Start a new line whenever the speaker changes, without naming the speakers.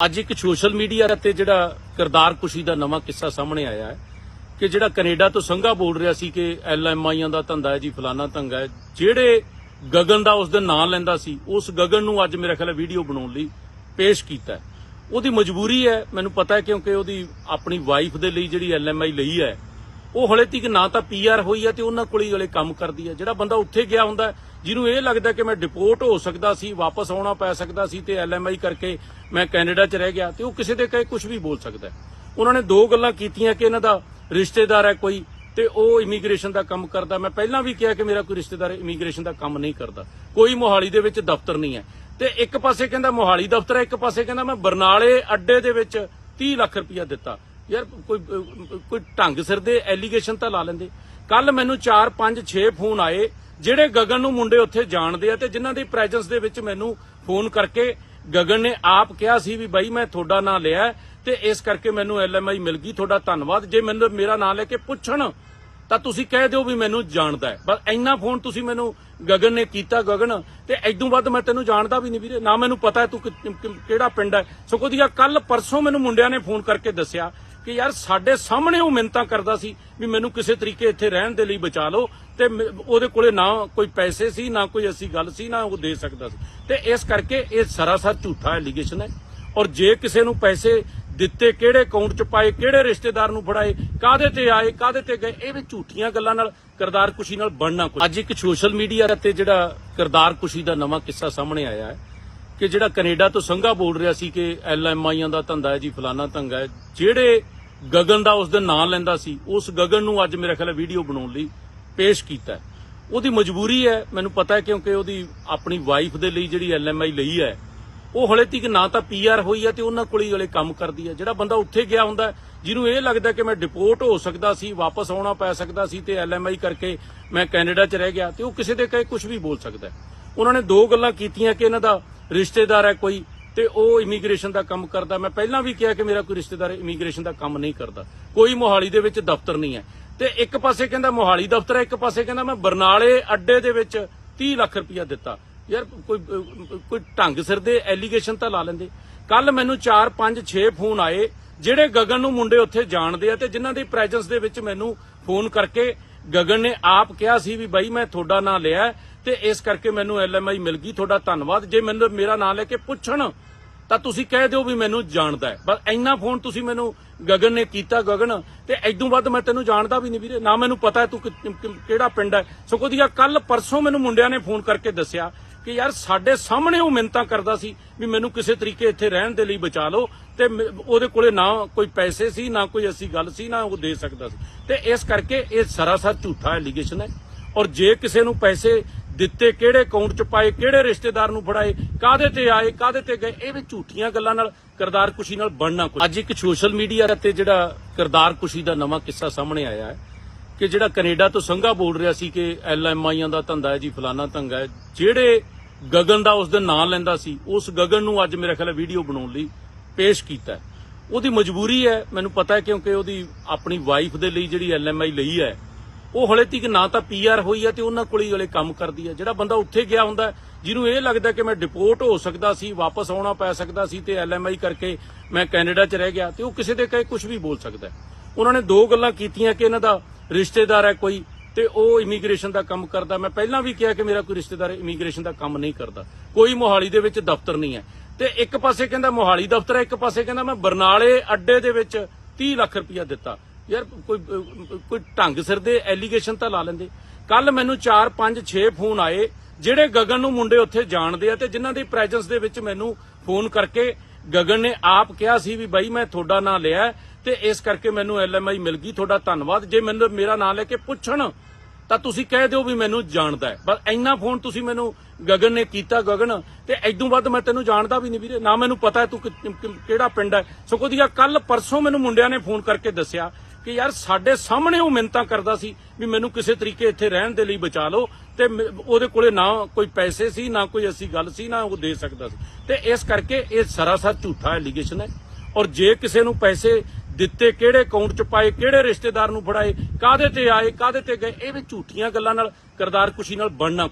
ਅੱਜ ਇੱਕ social media ਤੇ ਜਿਹੜਾ ਕਰਦਾਰ ਕੁਸ਼ੀ ਦਾ ਨਵਾਂ ਕਿੱਸਾ ਸਾਹਮਣੇ ਆਇਆ ਹੈ ਕਿ ਜਿਹੜਾ ਕੈਨੇਡਾ ਤੋਂ ਸੰਘਾ ਬੋਲ ਰਿਹਾ ਸੀ ਕਿ ਐਲਐਮਆਈਆਂ ਦਾ ਧੰਦਾ ਹੈ ਜੀ ਫਲਾਨਾ ਧੰਗਾ ਹੈ। ਜਿਹੜੇ ਗਗਨ ਦਾ ਉਸ ਦਿਨ ਨਾਂ ਲੈਂਦਾ ਸੀ ਉਸ ਗਗਨ ਨੂੰ ਅੱਜ ਮੇਰੇ ਖਿਆਲ ਵੀਡੀਓ ਬਣਾਉਣ ਲਈ ਪੇਸ਼ ਕੀਤਾ ਉਹਦੀ ਮਜਬੂਰੀ ਹੈ ਮੈਨੂੰ ਪਤਾ ਹੈ ਕਿਉਂਕਿ ਉਹਦੀ ਆਪਣੀ ਵਾਈਫ ਦੇ ਲਈ ਜਿਹੜੀ ਐਲਐਮਆਈ ਲਈ ਹੈ ਉਹ ਹਲੇ ਤੱਕ ਨਾ ਤਾਂ ਪੀਆਰ ਹੋਈ ਹੈ ਤੇ ਉਹਨਾਂ ਕੋਲ ਹੀ ਹਲੇ ਕੰਮ ਕਰਦੀ ਹੈ। ਜਿਹੜਾ ਬੰਦਾ ਉੱਥੇ ਗਿਆ ਹੁੰਦਾ ਹੈ, ਜਿਹਨੂੰ ਇਹ ਲੱਗਦਾ ਕਿ ਮੈਂ ਡਿਪੋਰਟ ਹੋ ਸਕਦਾ ਸੀ, ਵਾਪਸ ਆਉਣਾ ਪੈ ਸਕਦਾ ਸੀ ਤੇ ਐਲਐਮਆਈ ਕਰਕੇ ਮੈਂ ਕੈਨੇਡਾ 'ਚ ਰਹਿ ਗਿਆ ਤੇ ਉਹ ਕਿਸੇ ਦੇ ਕਹੇ ਕੁਝ ਵੀ ਬੋਲ ਸਕਦਾ ਹੈ। ਉਹਨਾਂ ਨੇ ਦੋ ਗੱਲਾਂ ਕੀਤੀਆਂ ਕਿ ਇਹਨਾਂ ਦਾ ਰਿਸ਼ਤੇਦਾਰ ਹੈ ਕੋਈ ਤੇ ਉਹ ਇਮੀਗ੍ਰੇਸ਼ਨ ਦਾ ਕੰਮ ਕਰਦਾ। ਮੈਂ ਪਹਿਲਾਂ ਵੀ ਕਿਹਾ ਕਿ ਮੇਰਾ ਕੋਈ ਰਿਸ਼ਤੇਦਾਰ ਇਮੀਗ੍ਰੇਸ਼ਨ ਦਾ ਕੰਮ ਨਹੀਂ ਕਰਦਾ। ਕੋਈ ਮੋਹਾਲੀ ਦੇ ਵਿੱਚ ਦਫ਼ਤਰ ਨਹੀਂ ਹੈ। ਤੇ ਇੱਕ ਪਾਸੇ ਕਹਿੰਦਾ ਮੋਹਾਲੀ ਦਫ਼ਤਰ ਹੈ, ਇੱਕ ਪਾਸੇ ਕਹਿੰਦਾ ਮੈਂ ਬਰਨਾਲੇ ਅੱਡੇ ਦੇ ਵਿੱਚ 30 ਲੱਖ ਰੁਪਇਆ ਦਿੱਤਾ। ਯਾਰ ਕੋਈ ਕੋਈ ਢੰਗ ਸਿਰ ਦੇ ਐਲੀਗੇਸ਼ਨ ਤਾਂ ਲਾ ਲੈਂਦੇ। ਕੱਲ ਮੈਨੂੰ 4 5 6 ਫੋਨ ਆਏ ਜਿਹੜੇ ਗਗਨ ਨੂੰ ਮੁੰਡੇ ਉੱਥੇ ਜਾਣਦੇ ਆ ਤੇ ਜਿਨ੍ਹਾਂ ਦੀ ਪ੍ਰੈਜ਼ੈਂਸ ਦੇ ਵਿੱਚ ਮੈਨੂੰ ਫੋਨ ਕਰਕੇ ਗਗਨ ਨੇ ਆਪ ਕਿਹਾ ਸੀ ਵੀ ਬਾਈ ਮੈਂ ਤੁਹਾਡਾ ਨਾਂ ਲਿਆ ਤੇ ਇਸ ਕਰਕੇ ਮੈਨੂੰ ਐਲਐਮਆਈ ਮਿਲ ਗਈ, ਤੁਹਾਡਾ ਧੰਨਵਾਦ। ਜੇ ਮੈਨੂੰ ਮੇਰਾ ਨਾਂ ਲੈ ਕੇ ਪੁੱਛਣ, ਤਾਂ ਤੁਸੀਂ ਕਹਿ ਦਿਓ ਵੀ ਮੈਨੂੰ ਜਾਣਦਾ ਹੈ। ਬਸ ਇੰਨਾ ਫੋਨ ਤੁਸੀਂ ਮੈਨੂੰ ਗਗਨ ਨੇ ਕੀਤਾ, ਗਗਨ, ਤੇ ਐਦੋਂ ਵੱਧ ਮੈਂ ਤੈਨੂੰ ਜਾਣਦਾ ਵੀ ਨਹੀਂ ਵੀਰੇ। ਨਾ ਮੈਨੂੰ ਪਤਾ ਹੈ ਤੂੰ ਕਿਹੜਾ ਪਿੰਡ ਹੈ। ਸਗੋਂ ਦੀਆਂ ਕੱਲ ਪਰਸੋਂ ਮੈਨੂੰ ਮੁੰਡਿਆਂ ਨੇ ਫੋਨ ਕਰਕੇ ਦੱਸਿਆ ਕਿ ਯਾਰ ਸਾਡੇ ਸਾਹਮਣੇ ਉਹ ਮਿੰਤਾ ਕਰਦਾ ਸੀ ਵੀ ਮੈਨੂੰ ਕਿਸੇ ਤਰੀਕੇ ਇੱਥੇ ਰਹਿਣ ਦੇ ਲਈ ਬਚਾ ਲਓ ਤੇ ਉਹਦੇ ਕੋਲੇ ਨਾ ਕੋਈ ਪੈਸੇ ਸੀ, ਨਾ ਕੋਈ ਐਸੀ ਗੱਲ ਸੀ, ਨਾ ਉਹ ਦੇ ਸਕਦਾ ਸੀ। ਤੇ ਇਸ ਕਰਕੇ ਇਹ ਸਰਾਸਰ ਝੂਠਾ ਐਲੀਗੇਸ਼ਨ ਹੈ। ਔਰ ਜੇ ਕਿਸੇ ਨੂੰ ਪੈਸੇ ਦਿੱਤੇ, ਕਿਹੜੇ ਅਕਾਊਂਟ 'ਚ ਪਾਏ, ਕਿਹੜੇ ਰਿਸ਼ਤੇਦਾਰ ਨੂੰ ਫੜਾਏ ਕਾਦੇ ਤੇ ਆਏ ਕਾਦੇ ਤੇ ਗਏ, ਇਹ ਵੀ ਝੂਠੀਆਂ ਗੱਲਾਂ ਨਾਲ ਕਰਦਾਰ ਕੁਸ਼ੀ ਨਾਲ ਬਣਨਾ ਕੁਛ। ਅੱਜ ਇੱਕ ਸੋਸ਼ਲ ਮੀਡੀਆ ਤੇ ਜਿਹੜਾ ਕਰਦਾਰ ਕੁਸ਼ੀ ਦਾ ਨਵਾਂ ਕਿੱਸਾ ਸਾਹਮਣੇ ਆਇਆ ਹੈ ਕਿ ਜਿਹੜਾ ਕੈਨੇਡਾ ਤੋਂ ਸੰਘਾ ਬੋਲ ਰਿਹਾ ਸੀ ਕਿ ਐਲਐਮਆਈਆਂ ਦਾ ਧੰਦਾ ਹੈ ਜੀ, ਫਲਾਨਾ ਧੰਦਾ ਹੈ, ਜਿਹੜੇ ਗਗਨ ਦਾ ਉਸ ਦਿਨ ਨਾਂ ਲੈਂਦਾ ਸੀ। ਉਸ ਗਗਨ ਨੂੰ ਅੱਜ ਮੇਰੇ ਖਿਆਲ ਵੀਡੀਓ ਬਣਾਉਣ ਲਈ ਪੇਸ਼ ਕੀਤਾ ਉਹਦੀ ਮਜਬੂਰੀ ਹੈ, ਮੈਨੂੰ ਪਤਾ ਹੈ ਕਿਉਂਕਿ ਉਹਦੀ ਆਪਣੀ ਵਾਈਫ ਦੇ ਲਈ ਜਿਹੜੀ ਐਲਐਮਆਈ ਲਈ ਹੈ, ਉਹ ਹਲੇ ਤੱਕ ਨਾ ਤਾਂ ਪੀਆਰ ਹੋਈ ਹੈ ਤੇ ਉਹਨਾਂ ਕੋਲ ਹੀ ਹਲੇ ਕੰਮ ਕਰਦੀ ਹੈ। ਜਿਹੜਾ ਬੰਦਾ ਉੱਥੇ ਗਿਆ ਹੁੰਦਾ ਜਿਹਨੂੰ ਇਹ ਲੱਗਦਾ ਕਿ ਮੈਂ ਡਿਪੋਰਟ ਹੋ ਸਕਦਾ ਸੀ, ਵਾਪਸ ਆਉਣਾ ਪੈ ਸਕਦਾ ਸੀ ਤੇ ਐਲਐਮਆਈ ਕਰਕੇ ਮੈਂ ਕੈਨੇਡਾ 'ਚ ਰਹਿ ਗਿਆ ਤੇ ਉਹ ਕਿਸੇ ਦੇ ਕਹੇ ਕੁਝ ਵੀ ਬੋਲ ਸਕਦਾ ਉਹਨਾਂ ਨੇ ਦੋ ਗੱਲਾਂ ਕੀਤੀਆਂ ਕਿ ਇਹਨਾਂ ਦਾ ਰਿਸ਼ਤੇਦਾਰ ਹੈ ਕੋਈ ਤੇ ਉਹ ਇਮੀਗ੍ਰੇਸ਼ਨ ਦਾ ਕੰਮ ਕਰਦਾ। ਮੈਂ ਪਹਿਲਾਂ ਵੀ ਕਿਹਾ ਕਿ ਮੇਰਾ ਕੋਈ ਰਿਸ਼ਤੇਦਾਰ ਇਮੀਗ੍ਰੇਸ਼ਨ ਦਾ ਕੰਮ ਨਹੀਂ ਕਰਦਾ। ਕੋਈ ਮੋਹਾਲੀ ਦੇ ਵਿੱਚ ਦਫ਼ਤਰ ਨਹੀਂ ਹੈ। ਤੇ ਇੱਕ ਪਾਸੇ ਕਹਿੰਦਾ ਮੋਹਾਲੀ ਦਫ਼ਤਰ ਹੈ, ਇੱਕ ਪਾਸੇ ਕਹਿੰਦਾ ਮੈਂ ਬਰਨਾਲੇ ਅੱਡੇ ਦੇ ਵਿੱਚ 30 ਲੱਖ ਰੁਪਇਆ ਦਿੱਤਾ। ਯਾਰ, ਕੋਈ ਕੋਈ ਢੰਗ ਸਿਰ ਦੇ ਐਲੀਗੇਸ਼ਨ ਤਾਂ ਲਾ ਲੈਂਦੇ। ਕੱਲ ਮੈਨੂੰ 4 5 6 ਫੋਨ ਆਏ, ਜਿਹੜੇ ਗਗਨ ਨੂੰ ਮੁੰਡੇ ਉੱਥੇ ਜਾਣਦੇ ਆ ਤੇ ਜਿਨ੍ਹਾਂ ਦੀ ਪ੍ਰੈਜ਼ੈਂਸ ਦੇ ਵਿੱਚ ਮੈਨੂੰ ਫੋਨ ਕਰਕੇ ਗਗਨ ਨੇ ਆਪ ਕਿਹਾ ਸੀ ਵੀ ਬਾਈ ਮੈਂ ਤੁਹਾਡਾ ਨਾਂ ਲਿਆ ਤੇ ਇਸ ਕਰਕੇ ਮੈਨੂੰ ਐਲਐਮਆਈ ਮਿਲ ਗਈ। ਤੁਹਾਡਾ ਧੰਨਵਾਦ। ਜੇ ਮੈਨੂੰ, ਮੇਰਾ ਨਾਂ ਲੈ ਕੇ ਪੁੱਛਣ ਤਾਂ ਤੁਸੀਂ ਕਹਿ ਦਿਓ ਵੀ ਮੈਨੂੰ ਜਾਣਦਾ ਹੈ। ਬਸ ਇੰਨਾ ਫੋਨ ਤੁਸੀਂ ਮੈਨੂੰ ਗਗਨ ਨੇ ਕੀਤਾ, ਗਗਨ, ਤੇ ਐਦੋਂ ਵੱਧ ਮੈਂ ਤੈਨੂੰ ਜਾਣਦਾ ਵੀ ਨਹੀਂ ਵੀਰੇ। ਨਾ ਮੈਨੂੰ ਪਤਾ ਹੈ ਤੂੰ ਕਿਹੜਾ ਪਿੰਡ ਹੈ। ਸਗੋਂ ਦੀਆਂ ਕੱਲ ਪਰਸੋਂ ਮੈਨੂੰ ਮੁੰਡਿਆਂ ਨੇ ਫੋਨ ਕਰਕੇ ਦੱਸਿਆ ਕਿ ਯਾਰ ਸਾਡੇ ਸਾਹਮਣੇ ਉਹ ਮਿੰਤਾ ਕਰਦਾ ਸੀ ਵੀ ਮੈਨੂੰ ਕਿਸੇ ਤਰੀਕੇ ਇੱਥੇ ਰਹਿਣ ਦੇ ਲਈ ਬਚਾ ਲਓ ਤੇ ਉਹਦੇ ਕੋਲੇ ਨਾ ਕੋਈ ਪੈਸੇ ਸੀ, ਨਾ ਕੋਈ ਐਸੀ ਗੱਲ ਸੀ, ਨਾ ਉਹ ਦੇ ਸਕਦਾ ਸੀ। ਤੇ ਇਸ ਕਰਕੇ ਇਹ ਸਰਾਸਰ ਝੂਠਾ ਐਲੀਗੇਸ਼ਨ ਹੈ। ਔਰ ਜੇ ਕਿਸੇ ਨੂੰ ਪੈਸੇ ਦਿੱਤੇ, ਕਿਹੜੇ ਅਕਾਊਂਟ 'ਚ ਪਾਏ, ਕਿਹੜੇ ਰਿਸ਼ਤੇਦਾਰ ਨੂੰ ਫੜਾਏ ਕਾਦੇ ਤੇ ਆਏ ਕਾਦੇ ਤੇ ਗਏ, ਇਹ ਵੀ ਝੂਠੀਆਂ ਗੱਲਾਂ ਨਾਲ, ਕਰਦਾਰ ਕੁਸ਼ੀ ਨਾਲ ਬਣਨਾ ਕੁਛ। ਅੱਜ ਇੱਕ ਸੋਸ਼ਲ ਮੀਡੀਆ ਤੇ ਜਿਹੜਾ ਕਰਦਾਰ ਕੁਸ਼ੀ ਦਾ ਨਵਾਂ ਕਿੱਸਾ ਸਾਹਮਣੇ ਆਇਆ ਹੈ ਕਿ ਜਿਹੜਾ ਕੈਨੇਡਾ ਤੋਂ ਸੰਘਾ ਬੋਲ ਰਿਹਾ ਸੀ ਕਿ ਐਲਐਮਆਈਆਂ ਦਾ ਧੰਦਾ ਹੈ ਜੀ, ਫਲਾਨਾ ਧੰਗਾ ਹੈ, ਜਿਹੜੇ ਗਗਨ ਦਾ ਉਸ ਦਿਨ ਨਾਂ ਲੈਂਦਾ ਸੀ, ਉਸ ਗਗਨ ਨੂੰ ਅੱਜ ਮੇਰੇ ਖਿਆਲ ਵੀਡੀਓ ਬਣਾਉਣ ਲਈ ਪੇਸ਼ ਕੀਤਾ ਉਹਦੀ ਮਜਬੂਰੀ ਹੈ, ਮੈਨੂੰ ਪਤਾ ਹੈ ਕਿਉਂਕਿ ਉਹਦੀ ਆਪਣੀ ਵਾਈਫ ਦੇ ਲਈ ਜਿਹੜੀ ਐਲਐਮਆਈ ਲਈ ਹੈ ਉਹ ਹਲੇ ਤੱਕ ਨਾ ਤਾਂ ਪੀਆਰ ਹੋਈ ਹੈ ਤੇ ਉਹਨਾਂ ਕੋਲ ਹੀ ਹਲੇ ਕੰਮ ਕਰਦੀ ਹੈ ਜਿਹੜਾ ਬੰਦਾ ਉੱਥੇ ਗਿਆ ਹੁੰਦਾ, ਜਿਹਨੂੰ ਇਹ ਲੱਗਦਾ ਕਿ ਮੈਂ ਡਿਪੋਰਟ ਹੋ ਸਕਦਾ ਸੀ, ਵਾਪਸ ਆਉਣਾ ਪੈ ਸਕਦਾ ਸੀ ਤੇ ਐਲਐਮਆਈ ਕਰਕੇ ਮੈਂ ਕੈਨੇਡਾ 'ਚ ਰਹਿ ਗਿਆ ਤੇ ਉਹ ਕਿਸੇ ਦੇ ਕਹੇ ਕੁਝ ਵੀ ਬੋਲ ਸਕਦਾ ਹੈ। ਉਹਨਾਂ ਨੇ ਦੋ ਗੱਲਾਂ ਕੀਤੀਆਂ ਕਿ ਇਹਨਾਂ ਦਾ ਰਿਸ਼ਤੇਦਾਰ ਹੈ ਕੋਈ ਤੇ ਉਹ ਇਮੀਗ੍ਰੇਸ਼ਨ ਦਾ ਕੰਮ ਕਰਦਾ। ਮੈਂ ਪਹਿਲਾਂ ਵੀ ਕਿਹਾ ਕਿ ਮੇਰਾ ਕੋਈ ਰਿਸ਼ਤੇਦਾਰ ਇਮੀਗ੍ਰੇਸ਼ਨ ਦਾ ਕੰਮ ਨਹੀਂ ਕਰਦਾ। ਕੋਈ ਮੋਹਾਲੀ ਦੇ ਵਿੱਚ ਦਫ਼ਤਰ ਨਹੀਂ ਹੈ। ਤੇ ਇੱਕ ਪਾਸੇ ਕਹਿੰਦਾ ਮੋਹਾਲੀ ਦਫ਼ਤਰ ਹੈ, ਇੱਕ ਪਾਸੇ ਕਹਿੰਦਾ ਮੈਂ ਬਰਨਾਲੇ ਅੱਡੇ ਦੇ ਵਿੱਚ 30 ਲੱਖ ਰੁਪਇਆ ਦਿੱਤਾ। ਯਾਰ ਕੋਈ ਕੋਈ ਢੰਗ ਸਿਰ ਦੇ ਐਲੀਗੇਸ਼ਨ ਤਾਂ ਲਾ ਲੈਂਦੇ। ਕੱਲ ਮੈਨੂੰ 4 5 6 ਫੋਨ ਆਏ, ਜਿਹੜੇ ਗਗਨ ਨੂੰ ਮੁੰਡੇ ਉੱਥੇ ਜਾਣਦੇ ਆ ਤੇ ਜਿਨ੍ਹਾਂ ਦੀ ਪ੍ਰੈਜ਼ੈਂਸ ਦੇ ਵਿੱਚ ਮੈਨੂੰ ਫੋਨ ਕਰਕੇ ਗਗਨ ਨੇ ਆਪ ਕਿਹਾ ਸੀ ਵੀ ਬਾਈ ਮੈਂ ਤੁਹਾਡਾ ਨਾਂ ਲਿਆ ਤੇ ਇਸ ਕਰਕੇ ਮੈਨੂੰ ਐਲਐਮਆਈ ਮਿਲ ਗਈ, ਤੁਹਾਡਾ ਧੰਨਵਾਦ। ਜੇ ਮੈਨੂੰ, ਮੇਰਾ ਨਾਂ ਲੈ ਕੇ ਪੁੱਛਣ, ਤਾਂ ਤੁਸੀਂ ਕਹਿ ਦਿਓ ਵੀ ਮੈਨੂੰ ਜਾਣਦਾ ਹੈ। ਬਸ ਇੰਨਾ ਫੋਨ ਤੁਸੀਂ ਮੈਨੂੰ ਗਗਨ ਨੇ ਕੀਤਾ, ਗਗਨ, ਤੇ ਐਦੋਂ ਵੱਧ ਮੈਂ ਤੈਨੂੰ ਜਾਣਦਾ ਵੀ ਨਹੀਂ ਵੀਰੇ। ਨਾ ਮੈਨੂੰ ਪਤਾ ਹੈ ਤੂੰ ਕਿਹੜਾ ਪਿੰਡ ਹੈ। ਸਗੋਂ ਦੀਆਂ ਕੱਲ ਪਰਸੋਂ ਮੈਨੂੰ ਮੁੰਡਿਆਂ ਨੇ ਫੋਨ ਕਰਕੇ ਦੱਸਿਆ ਕਿ ਯਾਰ ਸਾਡੇ ਸਾਹਮਣੇ ਉਹ ਮਿੰਤਾ ਕਰਦਾ ਸੀ ਵੀ ਮੈਨੂੰ ਕਿਸੇ ਤਰੀਕੇ ਇੱਥੇ ਰਹਿਣ ਦੇ ਲਈ ਬਚਾ ਲਓ ਤੇ ਉਹਦੇ ਕੋਲੇ ਨਾ ਕੋਈ ਪੈਸੇ ਸੀ, ਨਾ ਕੋਈ ਐਸੀ ਗੱਲ ਸੀ, ਨਾ ਉਹ ਦੇ ਸਕਦਾ ਸੀ। ਤੇ ਇਸ ਕਰਕੇ ਇਹ ਸਰਾਸਰ ਝੂਠਾ ਐਲੀਗੇਸ਼ਨ ਹੈ। ਔਰ ਜੇ ਕਿਸੇ ਨੂੰ ਪੈਸੇ ਦਿੱਤੇ, ਕਿਹੜੇ ਅਕਾਊਂਟ 'ਚ ਪਾਏ, ਕਿਹੜੇ ਰਿਸ਼ਤੇਦਾਰ ਨੂੰ ਫੜਾਏ ਕਾਦੇ ਤੇ ਆਏ ਕਾਦੇ ਤੇ ਗਏ, ਇਹ ਵੀ ਝੂਠੀਆਂ ਗੱਲਾਂ ਨਾਲ, ਕਰਦਾਰ ਕੁਸ਼ੀ ਨਾਲ ਬਣਨਾ